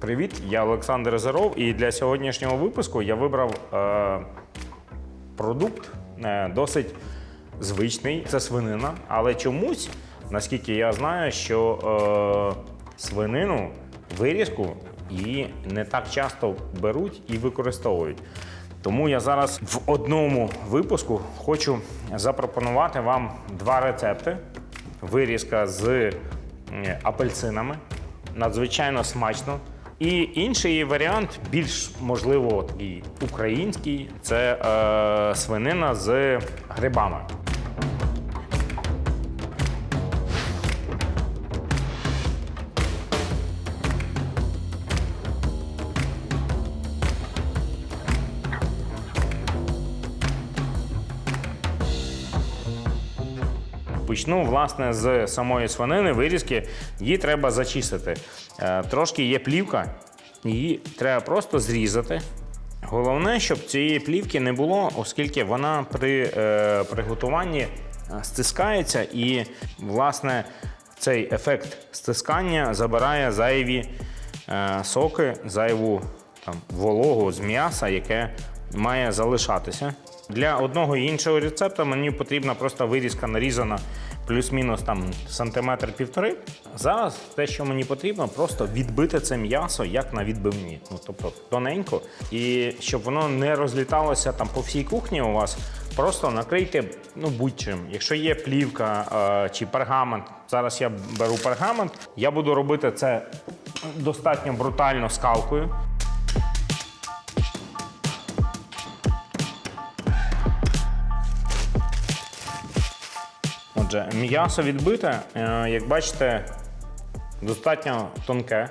Привіт, я Олександр Заров, і для сьогоднішнього випуску я вибрав е, продукт е, досить звичний. Це свинина, але чомусь, наскільки я знаю, що е, свинину вирізку її не так часто беруть і використовують. Тому я зараз в одному випуску хочу запропонувати вам два рецепти: вирізка з апельсинами, надзвичайно смачно. І інший варіант, більш можливо, такий український, це е, свинина з грибами. Почну власне з самої свинини, вирізки. Її треба зачистити. Е, Трошки є плівка, її треба просто зрізати. Головне, щоб цієї плівки не було, оскільки вона при е, приготуванні е, стискається, і власне цей ефект стискання забирає зайві соки, зайву там, вологу з м'яса, яке має залишатися. Для одного і іншого рецепта мені потрібна просто вирізка нарізана плюс-мінус там сантиметр півтори. Зараз те, що мені потрібно, просто відбити це м'ясо як на відбивні. Ну тобто тоненько, і щоб воно не розліталося там по всій кухні у вас. Просто накрийте ну будь-чим. Якщо є плівка е, чи пергамент, зараз я беру пергамент. Я буду робити це достатньо брутально скалкою. Отже, м'ясо відбите, е, як бачите, достатньо тонке,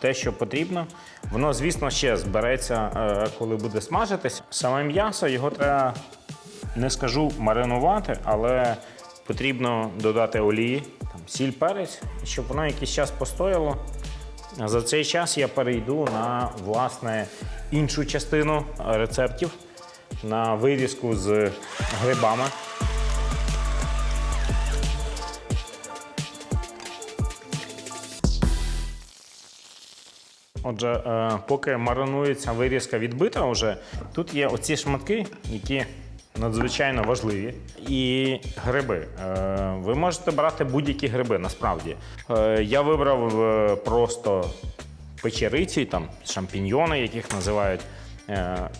те, що потрібно. Воно, звісно, ще збереться, е, коли буде смажитись. Саме м'ясо його треба, не скажу маринувати, але потрібно додати олії, там, сіль, перець, щоб воно якийсь час постояло. За цей час я перейду на власне іншу частину рецептів на вирізку з грибами. Отже, е, поки маринується вирізка відбита, вже тут є оці шматки, які надзвичайно важливі. І гриби. Е, ви можете брати будь-які гриби, насправді. Е, я вибрав просто печериці, там шампіньйони, яких називають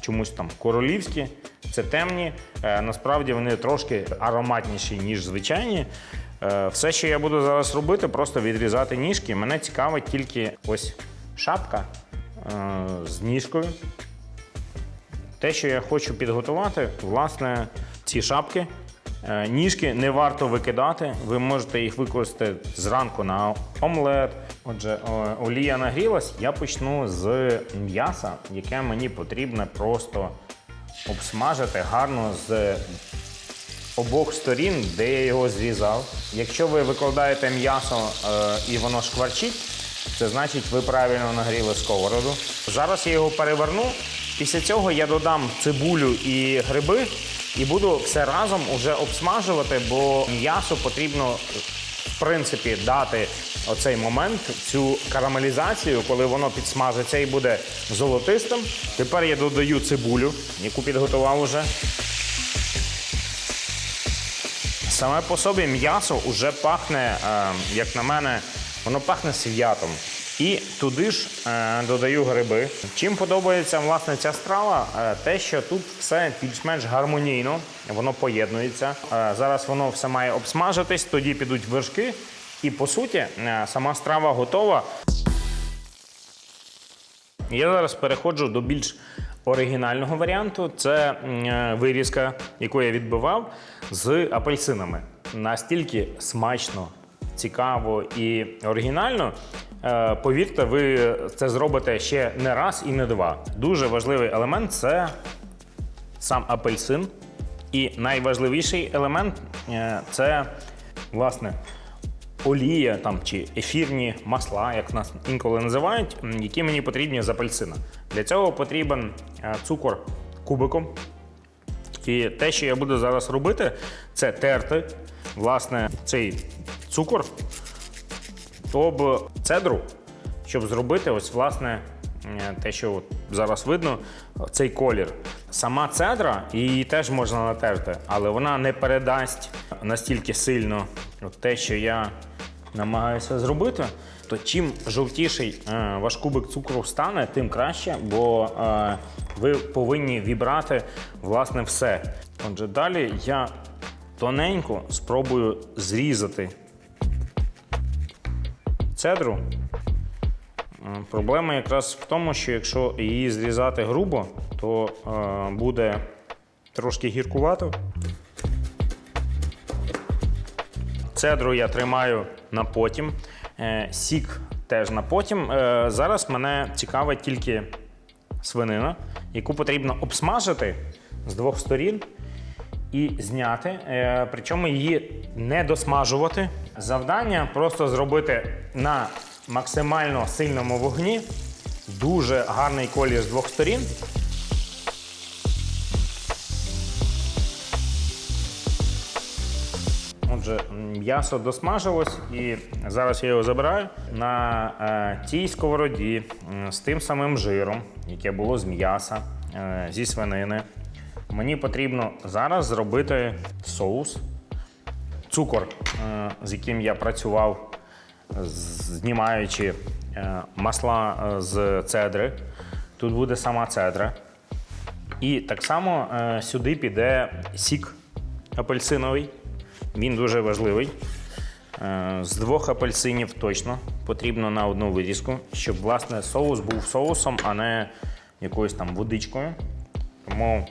чомусь там королівські. Це темні. Насправді вони трошки ароматніші, ніж звичайні. Все, що я буду зараз робити, просто відрізати ніжки. Мене цікавить тільки ось шапка е, з ніжкою. Те, що я хочу підготувати, власне, ці шапки. Е, Ніжки не варто викидати, ви можете їх використати зранку на омлет. Отже, олія нагрілась. Я почну з м'яса, яке мені потрібно просто обсмажити гарно з обох сторін, де я його зрізав. Якщо ви викладаєте м'ясо е, і воно шкварчить, це значить ви правильно нагріли сковороду. Зараз я його переверну. Після цього я додам цибулю і гриби і буду все разом уже обсмажувати, бо м'ясу потрібно в принципі дати оцей момент, цю карамелізацію, коли воно підсмажиться і буде золотистим. Тепер я додаю цибулю, яку підготував уже. Саме по собі м'ясо вже пахне, е, як на мене, воно пахне святом. І туди ж е, додаю гриби. Чим подобається власне ця страва? Е, те, що тут все більш-менш гармонійно, воно поєднується. Е, зараз воно все має обсмажитись, тоді підуть вершки. І по суті, е, сама страва готова. Я зараз переходжу до більш оригінального варіанту. Це е, вирізка, яку я відбивав з апельсинами. Настільки смачно, цікаво і оригінально. Е, Повірте, ви це зробите ще не раз і не два. Дуже важливий елемент це сам апельсин. І найважливіший елемент е, це власне олія там чи ефірні масла, як нас інколи називають, які мені потрібні з апельсина. Для цього потрібен е, цукор кубиком. І те, що я буду зараз робити, це терти власне цей цукор об цедру, щоб зробити ось власне е, те, що от зараз видно, цей колір. Сама цедра її теж можна натерти, але вона не передасть настільки сильно те, що я намагаюся зробити. То чим жовтіший е, ваш кубик цукру стане, тим краще, бо е, ви повинні вібрати власне все. Отже, далі я тоненько спробую зрізати цедру. Е, Проблема якраз в тому, що якщо її зрізати грубо, то е, буде трошки гіркувато. Цедру я тримаю на потім. Е, Сік теж на потім. Зараз мене цікавить тільки свинина, яку потрібно обсмажити з двох сторін і зняти. Е, Причому її не досмажувати. Завдання просто зробити на максимально сильному вогні дуже гарний колір з двох сторін. Отже, м'ясо досмажилось, і зараз я його забираю на е, тій сковороді м, з тим самим жиром, яке було з м'яса, е, зі свинини. Мені потрібно зараз зробити соус, цукор, е, з яким я працював, знімаючи е, масла е, з цедри. Тут буде сама цедра. І так само сюди піде сік апельсиновий. Він дуже важливий. З двох апельсинів точно потрібно на одну вирізку, щоб власне соус був соусом, а не якоюсь там водичкою. Тому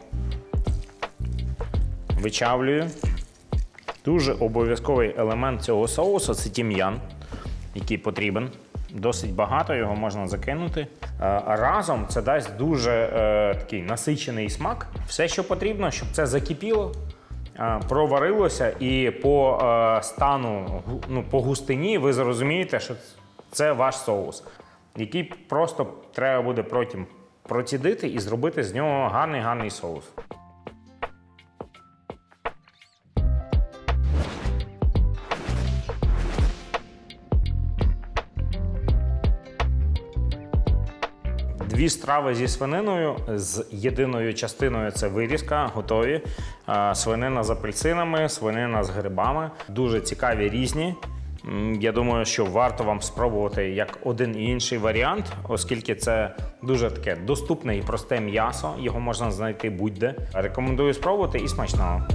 вичавлюю. Дуже обов'язковий елемент цього соусу це тім'ян, який потрібен. Досить багато його можна закинути. Е, Разом це дасть дуже е, такий насичений смак. Все, що потрібно, щоб це закипіло, е, проварилося, і по е, стану, ну, по густині ви зрозумієте, що це ваш соус, який просто треба буде потім процідити і зробити з нього гарний гарний соус. Дві страви зі свининою з єдиною частиною це вирізка, готові. Свинина з апельсинами, свинина з грибами. Дуже цікаві різні. Я думаю, що варто вам спробувати як один і інший варіант, оскільки це дуже таке доступне і просте м'ясо. Його можна знайти будь-де. Рекомендую спробувати і смачного.